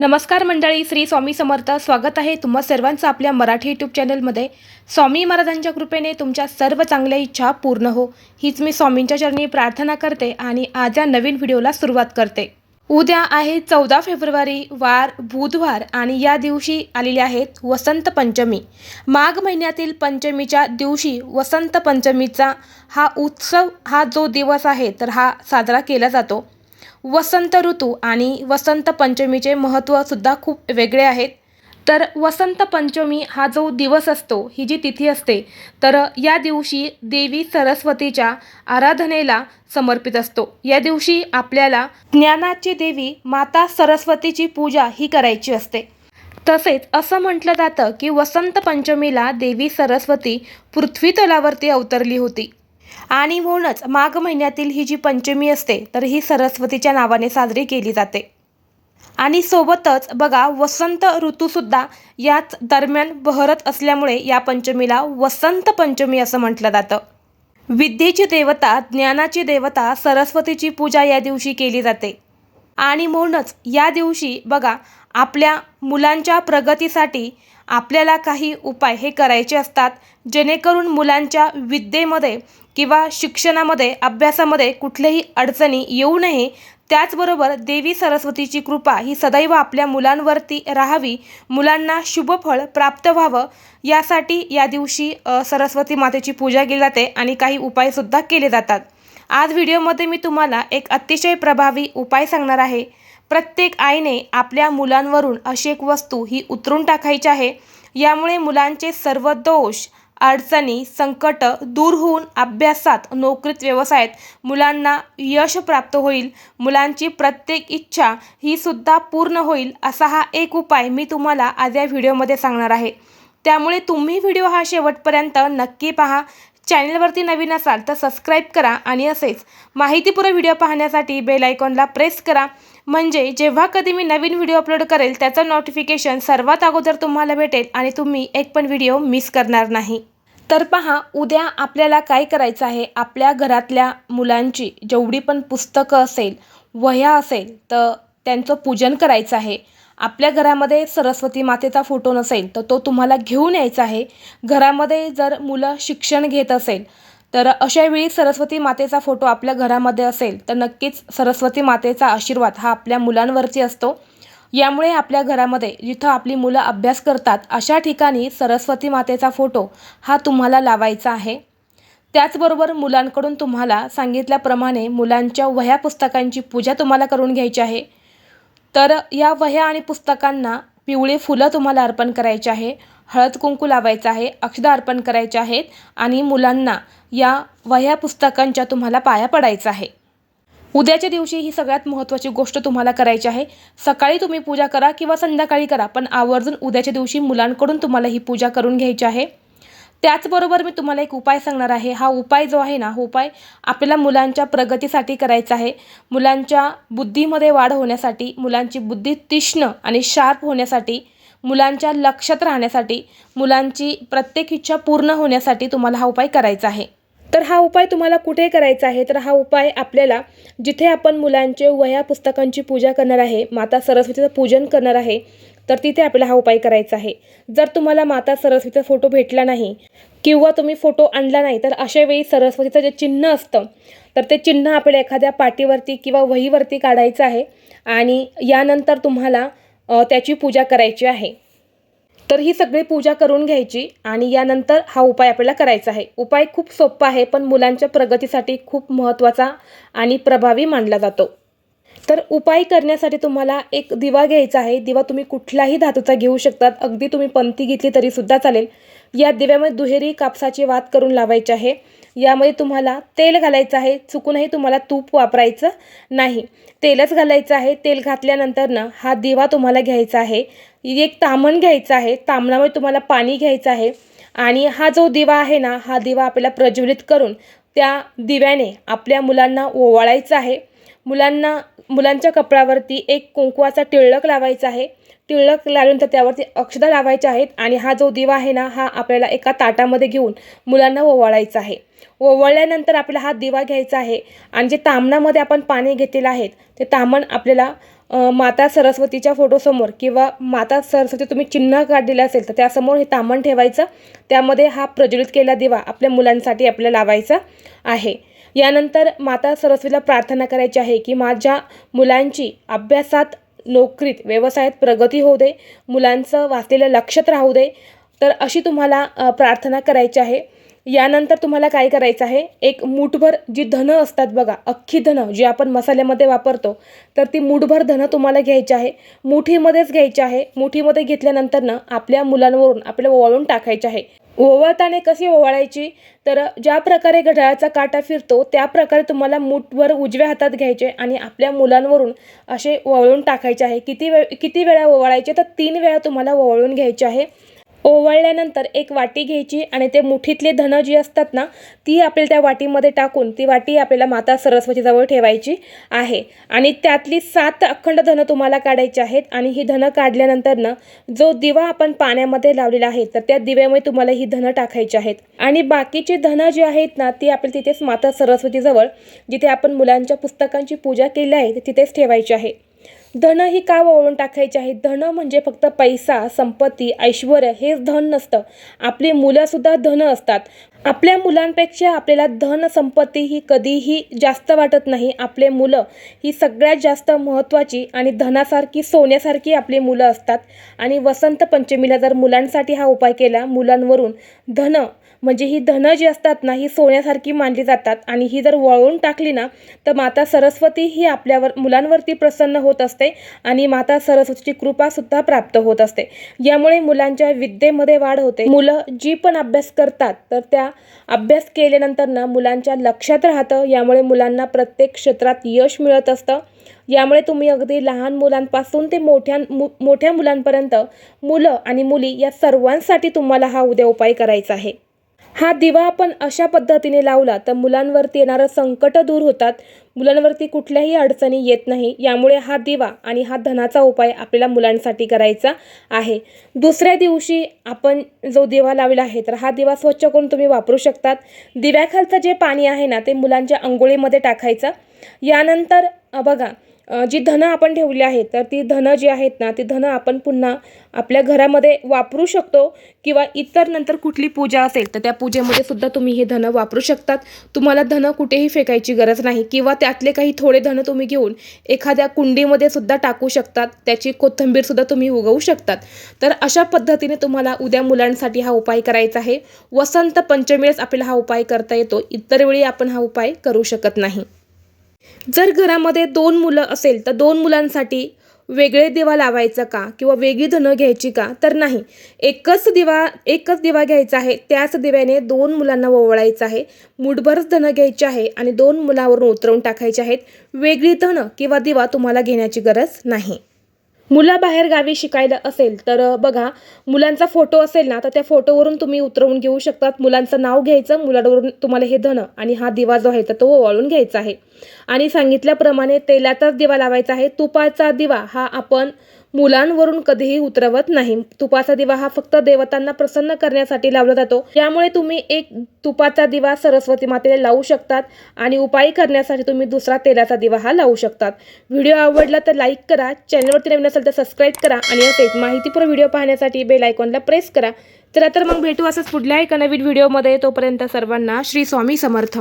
नमस्कार मंडळी श्री स्वामी समर्थ. स्वागत आहे तुम्हा सर्वांचं आपल्या मराठी यूट्यूब चॅनलमध्ये स्वामी महाराजांच्या कृपेने तुमच्या सर्व चांगल्या इच्छा पूर्ण हो. हीच मी स्वामींच्या चरणी प्रार्थना करते आणि आज या नवीन व्हिडिओला सुरुवात करते. उद्या आहे चौदा फेब्रुवारी वार बुधवार आणि या दिवशी आलेले आहेत वसंत पंचमी. माघ महिन्यातील पंचमीच्या दिवशी वसंत पंचमीचा हा उत्सव हा जो दिवस आहे तर हा साजरा केला जातो. वसंत ऋतू आणि वसंत पंचमीचे महत्त्वसुद्धा खूप वेगळे आहेत. तर वसंत पंचमी हा जो दिवस असतो ही जी तिथी असते तर या दिवशी देवी सरस्वतीच्या आराधनेला समर्पित असतो. या दिवशी आपल्याला ज्ञानाची देवी माता सरस्वतीची पूजा ही करायची असते. तसेच असं म्हटलं जातं की वसंत पंचमीला देवी सरस्वती पृथ्वी तलावरती अवतरली होती. आणि म्हणूनच माघ महिन्यातील ही जी पंचमी असते तर ही सरस्वतीच्या नावाने साजरी केली जाते. आणि सोबतच बघा वसंत ऋतूसुद्धा याच दरम्यान बहरत असल्यामुळे या पंचमीला वसंत पंचमी असं म्हटलं जातं. विद्येची देवता ज्ञानाची देवता सरस्वतीची पूजा या दिवशी केली जाते. आणि म्हणूनच या दिवशी बघा आपल्या मुलांच्या प्रगतीसाठी आपल्याला काही उपाय हे करायचे असतात जेणेकरून मुलांच्या विद्येमध्ये किंवा शिक्षणामध्ये अभ्यासामध्ये कुठल्याही अडचणी येऊ नये. त्याचबरोबर देवी सरस्वतीची कृपा ही सदैव आपल्या मुलांवरती राहावी. मुलांना शुभफळ प्राप्त व्हावं. यासाठी या दिवशी सरस्वती मातेची पूजा केली जाते आणि काही उपायसुद्धा केले जातात. आज व्हिडिओमध्ये मी तुम्हाला एक अतिशय प्रभावी उपाय सांगणार आहे. प्रत्येक आईने आपल्या मुलांवरून अशी एक वस्तू ही उतरून टाकायची आहे. यामुळे मुलांचे सर्व दोष अडचणी संकट दूर होऊन अभ्यासात नोकरीत व्यवसायात मुलांना यश प्राप्त होईल. मुलांची प्रत्येक इच्छा ही सुद्धा पूर्ण होईल असा हा एक उपाय मी तुम्हाला आज या व्हिडिओमध्ये सांगणार आहे. त्यामुळे तुम्ही व्हिडिओ हा शेवटपर्यंत नक्की पहा. चॅनलवरती नवीन असाल तर सबस्क्राईब करा आणि असेच माहितीपूर्ण व्हिडिओ पाहण्यासाठी बेल आयकॉनला प्रेस करा. म्हणजे जेव्हा कधी मी नवीन व्हिडिओ अपलोड करेल त्याचं नोटिफिकेशन सर्वात अगोदर तुम्हाला भेटेल आणि तुम्ही एक पण व्हिडिओ मिस करणार नाही. तर पहा उद्या आपल्याला काय करायचं आहे? आपल्या घरातल्या मुलांची जेवढी पण पुस्तकं असेल वह्या असेल तर त्यांचं पूजन करायचं आहे. आपल्या घरामध्ये सरस्वती मातेचा फोटो नसेल तर तो तुम्हाला घेऊन यायचा आहे. घरामध्ये जर मुलं शिक्षण घेत असेल तर अशावेळी सरस्वती मातेचा फोटो आपल्या घरामध्ये असेल तर नक्कीच सरस्वती मातेचा आशीर्वाद हा आपल्या मुलांवरती असतो. यामुळे आपल्या घरामध्ये जिथं आपली मुलं अभ्यास करतात अशा ठिकाणी सरस्वती मातेचा फोटो हा तुम्हाला लावायचा आहे. त्याचबरोबर मुलांकडून तुम्हाला सांगितल्याप्रमाणे मुलांच्या वह्या पुस्तकांची पूजा तुम्हाला करून घ्यायची आहे. तर या वह्या आणि पुस्तकांना पिवळी फुलं तुम्हाला अर्पण करायचे आहे हळद कुंकू लावायचं आहे अक्षदा अर्पण करायचे आहेत आणि मुलांना या वह्या पुस्तकांच्या तुम्हाला पाया पडायचा आहे. उद्याच्या दिवशी ही सगळ्यात महत्त्वाची गोष्ट तुम्हाला करायची आहे. सकाळी तुम्ही पूजा करा किंवा संध्याकाळी करा पण आवर्जून उद्याच्या दिवशी मुलांकडून तुम्हाला ही पूजा करून घ्यायची आहे. त्याचबरोबर मी तुम्हाला एक उपाय सांगणार आहे. हा उपाय जो आहे ना हा उपाय आपल्याला मुलांच्या प्रगतीसाठी करायचा आहे. मुलांच्या बुद्धीमध्ये वाढ होण्यासाठी मुलांची बुद्धी तीक्ष्ण आणि शार्प होण्यासाठी मुलांच्या लक्षात राहण्यासाठी मुलांची प्रत्येक इच्छा पूर्ण होण्यासाठी तुम्हाला हा उपाय करायचा आहे. तर हा उपाय तुम्हाला कुठे करायचा आहे? तर हा उपाय आपल्याला जिथे आपण मुलांचे वह्या पुस्तकांची पूजा करणार आहे माता सरस्वतीचं पूजन करणार आहे तर तिथे आपल्याला हा उपाय करायचा आहे. जर तुम्हाला माता सरस्वतीचा फोटो भेटला नाही किंवा तुम्ही फोटो आणला नाही तर अशा वेळी सरस्वतीचं जे चिन्ह असतं तर ते चिन्ह आपल्याला एखाद्या पाटीवरती किंवा वहीवरती काढायचं आहे आणि यानंतर तुम्हाला त्याची पूजा करायची आहे. तर ही सगळी पूजा करून घ्यायची आणि यानंतर हा उपाय आपल्याला करायचा आहे. उपाय खूप सोपा आहे पण मुलांच्या प्रगतीसाठी खूप महत्त्वाचा आणि प्रभावी मानला जातो. तर उपाय करण्यासाठी तुम्हाला एक दिवा घ्यायचा आहे. दिवा तुम्ही कुठलाही धातूचा घेऊ शकतात. अगदी तुम्ही पंथी घेतली तरीसुद्धा चालेल. या दिव्यामध्ये दुहेरी कापसाची वात करून लावायची आहे. यामध्ये तुम्हाला तेल घालायचं आहे. चुकूनही तुम्हाला तूप वापरायचं नाही. तेलच घालायचं आहे. तेल घातल्यानंतर ना हा दिवा तुम्हाला घ्यायचा आहे. एक तामण घ्यायचं आहे. तामणामध्ये तुम्हाला पाणी घ्यायचं आहे. आणि हा जो दिवा आहे ना हा दिवा आपल्याला प्रज्वलित करून त्या दिव्याने आपल्या मुलांना ओवाळायचं आहे. मुलांना मुलांच्या कपड्यावरती एक कुंकवाचा टिळक लावायचा आहे. टिळक लावल्यानंतर त्यावरती अक्षदा लावायच्या आहेत आणि हा जो दिवा आहे ना हा आपल्याला एका ताटामध्ये घेऊन मुलांना ओवाळायचा आहे. ओवाळल्यानंतर आपल्याला हा दिवा घ्यायचा आहे आणि जे तामणामध्ये आपण पाणी घेतलेलं आहे ते तामण आपल्याला माता सरस्वतीच्या फोटोसमोर किंवा माता सरस्वती तुम्ही चिन्ह काढलेलं असेल तर त्यासमोर हे तामण ठेवायचं. त्यामध्ये हा प्रज्वलित केलेला दिवा आपल्या मुलांसाठी आपल्याला लावायचा आहे. यानंतर माता सरस्वतीला प्रार्थना करायची आहे की माझ्या मुलांची अभ्यासात नोकरीत व्यवसायात प्रगती होऊ दे मुलांचं वाचलेलं लक्षात राहू दे. तर अशी तुम्हाला प्रार्थना करायची आहे. यानंतर तुम्हाला काय करायचं आहे? एक मूठभर जी धनं असतात बघा अख्खी धनं जी आपण मसाल्यामध्ये वापरतो तर ती मूठभर धनं तुम्हाला घ्यायची आहे. मुठीमध्येच घ्यायची आहे. मुठीमध्ये घेतल्यानंतर ना आपल्या मुलांवरून आपल्याला ओवाळून टाकायचे आहे. ओवाळताना कशी ओवाळायची? तर ज्या प्रकारे घड्याळाचा काटा फिरतो त्या प्रकारे तुम्हाला मूठभर उजव्या हातात घ्यायचे आणि आपल्या मुलांवरून असे वळून टाकायचे आहे. किती वेळ किती वेळा ओवाळायचे? तर तीन वेळा तुम्हाला ओवळून घ्यायचे आहे. ओवळल्यानंतर एक वाटी घ्यायची आणि ते मुठीतले धनं जी असतात ना ती आपल्याला त्या वाटीमध्ये टाकून ती वाटी आपल्याला माता सरस्वतीजवळ ठेवायची आहे. आणि त्यातली सात अखंड धनं तुम्हाला काढायची आहेत आणि ही धनं काढल्यानंतर ना जो दिवा आपण पाण्यामध्ये लावलेला आहे तर त्या दिव्यामुळे तुम्हाला ही धनं टाकायची आहेत. आणि बाकीची धनं जी आहेत ना ती आपल्याला तिथेच माता सरस्वतीजवळ जिथे आपण मुलांच्या पुस्तकांची पूजा केली आहे तिथेच ठेवायची आहे. धन ही का वळून टाकायची आहे? धन म्हणजे फक्त पैसा संपत्ती ऐश्वर हेच धन नसतं. आपली मुलंसुद्धा धन असतात. आपल्या मुलांपेक्षा आपल्याला धन संपत्ती ही कधीही जास्त वाटत नाही. आपले मुलं ही सगळ्यात जास्त महत्त्वाची आणि धनासारखी सोन्यासारखी आपली मुलं असतात. आणि वसंत पंचमीला जर मुलांसाठी हा उपाय केला मुलांवरून धन म्हणजे ही धनं जी असतात ना ही सोन्यासारखी मानली जातात. आणि ही जर वळवून टाकली ना तर माता सरस्वती ही आपल्यावर मुलांवरती प्रसन्न होत असते आणि माता सरस्वतीची कृपासुद्धा प्राप्त होत असते. यामुळे मुलांच्या विद्येमध्ये वाढ होते. मुलं जी पण अभ्यास करतात तर त्या अभ्यास केल्यानंतर ना मुलांच्या लक्षात राहतं. यामुळे मुलांना प्रत्येक क्षेत्रात यश मिळत असतं. यामुळे तुम्ही अगदी लहान मुलांपासून ते मोठ्या मु मोठ्या मुलांपर्यंत मुलं आणि मुली या सर्वांसाठी तुम्हाला हा उद्या उपाय करायचा आहे. हा दिवा आपण अशा पद्धतीने लावला तर मुलांवरती येणारं संकट दूर होतात. मुलांवरती कुठल्याही अडचणी येत नाही. यामुळे हा दिवा आणि हा धनाचा उपाय आपल्याला मुलांसाठी करायचा आहे. दुसऱ्या दिवशी आपण जो दिवा लावला आहे तर हा दिवा स्वच्छ करून तुम्ही वापरू शकतात. दिव्याखालचं जे पाणी आहे ना ते मुलांच्या अंघोळीमध्ये टाकायचं. यानंतर बघा जी धनं आपण ठेवली आहेत तर ती धनं जी आहेत ना ती धनं आपण पुन्हा आपल्या घरामध्ये वापरू शकतो किंवा इतर नंतर कुठली पूजा असेल तर त्या पूजेमध्ये सुद्धा तुम्ही हे धनं वापरू शकतात. तुम्हाला धनं कुठेही फेकायची गरज नाही किंवा त्यातले काही थोडे धनं तुम्ही घेऊन एखाद्या कुंडीमध्ये सुद्धा टाकू शकतात त्याची कोथिंबीरसुद्धा तुम्ही उगवू शकतात. तर अशा पद्धतीने तुम्हाला उद्या मुलांसाठी हा उपाय करायचा आहे. वसंत पंचमीलाच आपल्याला हा उपाय करता येतो. इतर वेळी आपण हा उपाय करू शकत नाही. जर घरामध्ये दोन मुलं असेल तर दोन मुलांसाठी वेगळे दिवा लावायचा का? किंवा वेगळी धनं घ्यायची का? तर नाही. एकच दिवा एकच दिवा घ्यायचा आहे त्याच दिव्याने दोन मुलांना ओवळायचं आहे. मुठभरच धनं घ्यायची आहे आणि दोन मुलावरून उतरवून टाकायचे आहेत. वेगळी धनं किंवा दिवा तुम्हाला घेण्याची गरज नाही. मुलं बाहेर गावी शिकायला असेल तर बघा मुलांचा फोटो असेल ना तर त्या फोटोवरून तुम्ही उतरवून घेऊ शकतात. मुलांचं नाव घ्यायचं मुलांवरून तुम्हाला हे धन आणि हा दिवा जो आहे तर तो ओवाळून घ्यायचा आहे. आणि सांगितल्याप्रमाणे तेलाचाच दिवा लावायचा आहे. तुपाचा दिवा हा आपण मुलांवरून कधीही उतरवत नाही. तुपाचा दिवा हा फक्त देवतांना प्रसन्न करण्यासाठी लावला जातो. यामुळे तुम्ही एक तुपाचा दिवा सरस्वती मातेला लावू शकतात आणि उपाय करण्यासाठी तुम्ही दुसरा तेलाचा दिवा हा लावू शकतात. व्हिडिओ आवडला तर लाईक करा चॅनलवरती नवीन असेल तर सबस्क्राईब करा आणि असेच माहितीपूर्ण व्हिडिओ पाहण्यासाठी बेल आयकॉनला प्रेस करा. चला तर मग भेटू असंच पुढल्या एका नवीन व्हिडिओमध्ये. तोपर्यंत सर्वांना श्री स्वामी समर्थ.